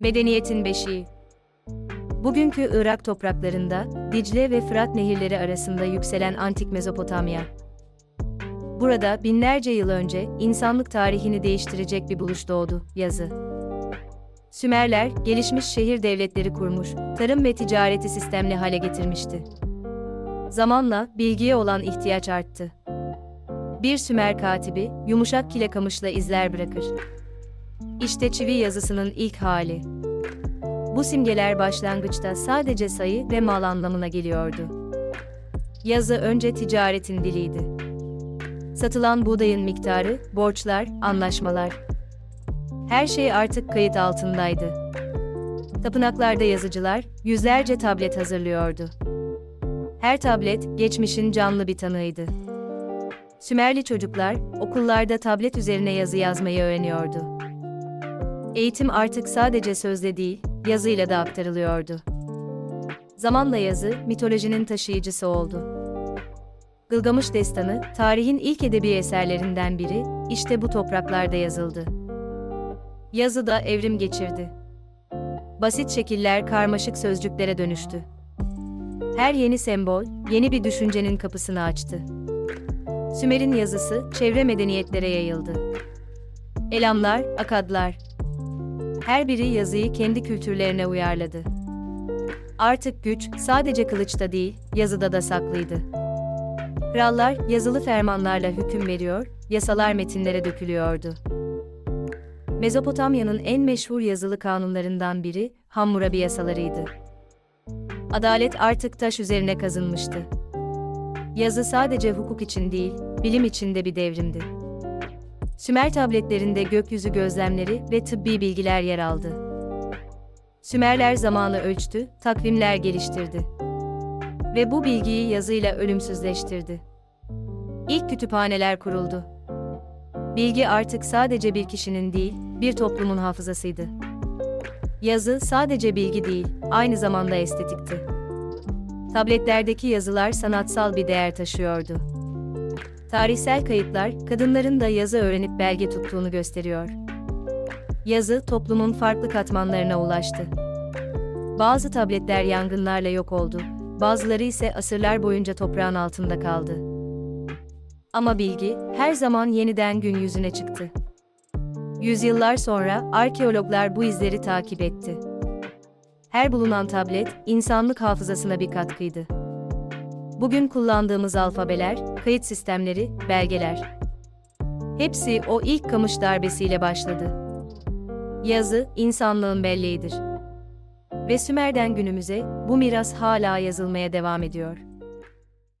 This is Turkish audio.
Medeniyetin beşiği. Bugünkü Irak topraklarında, Dicle ve Fırat nehirleri arasında yükselen antik Mezopotamya. Burada binlerce yıl önce insanlık tarihini değiştirecek bir buluş doğdu, yazı. Sümerler, gelişmiş şehir devletleri kurmuş, tarım ve ticareti sistemli hale getirmişti. Zamanla bilgiye olan ihtiyaç arttı. Bir Sümer katibi, yumuşak kile kamışla izler bırakır. İşte çivi yazısının ilk hali. Bu simgeler başlangıçta sadece sayı ve mal anlamına geliyordu. Yazı önce ticaretin diliydi. Satılan buğdayın miktarı, borçlar, anlaşmalar. Her şey artık kayıt altındaydı. Tapınaklarda yazıcılar yüzlerce tablet hazırlıyordu. Her tablet geçmişin canlı bir tanığıydı. Sümerli çocuklar okullarda tablet üzerine yazı yazmayı öğreniyordu. Eğitim artık sadece sözle değil, yazıyla da aktarılıyordu. Zamanla yazı, mitolojinin taşıyıcısı oldu. Gılgamış Destanı, tarihin ilk edebi eserlerinden biri, işte bu topraklarda yazıldı. Yazı da evrim geçirdi. Basit şekiller karmaşık sözcüklere dönüştü. Her yeni sembol, yeni bir düşüncenin kapısını açtı. Sümer'in yazısı, çevre medeniyetlere yayıldı. Elamlar, akadlar, her biri yazıyı kendi kültürlerine uyarladı. Artık güç sadece kılıçta değil, yazıda da saklıydı. Krallar yazılı fermanlarla hüküm veriyor, yasalar metinlere dökülüyordu. Mezopotamya'nın en meşhur yazılı kanunlarından biri Hammurabi yasalarıydı. Adalet artık taş üzerine kazınmıştı. Yazı sadece hukuk için değil, bilim için de bir devrimdi. Sümer tabletlerinde gökyüzü gözlemleri ve tıbbi bilgiler yer aldı. Sümerler zamanı ölçtü, takvimler geliştirdi. Ve bu bilgiyi yazıyla ölümsüzleştirdi. İlk kütüphaneler kuruldu. Bilgi artık sadece bir kişinin değil, bir toplumun hafızasıydı. Yazı sadece bilgi değil, aynı zamanda estetikti. Tabletlerdeki yazılar sanatsal bir değer taşıyordu. Tarihsel kayıtlar, kadınların da yazı öğrenip belge tuttuğunu gösteriyor. Yazı, toplumun farklı katmanlarına ulaştı. Bazı tabletler yangınlarla yok oldu, bazıları ise asırlar boyunca toprağın altında kaldı. Ama bilgi, her zaman yeniden gün yüzüne çıktı. Yüzyıllar sonra, arkeologlar bu izleri takip etti. Her bulunan tablet, insanlık hafızasına bir katkıydı. Bugün kullandığımız alfabeler, kayıt sistemleri, belgeler. Hepsi o ilk kamış darbesiyle başladı. Yazı, insanlığın belleğidir. Ve Sümer'den günümüze, bu miras hala yazılmaya devam ediyor.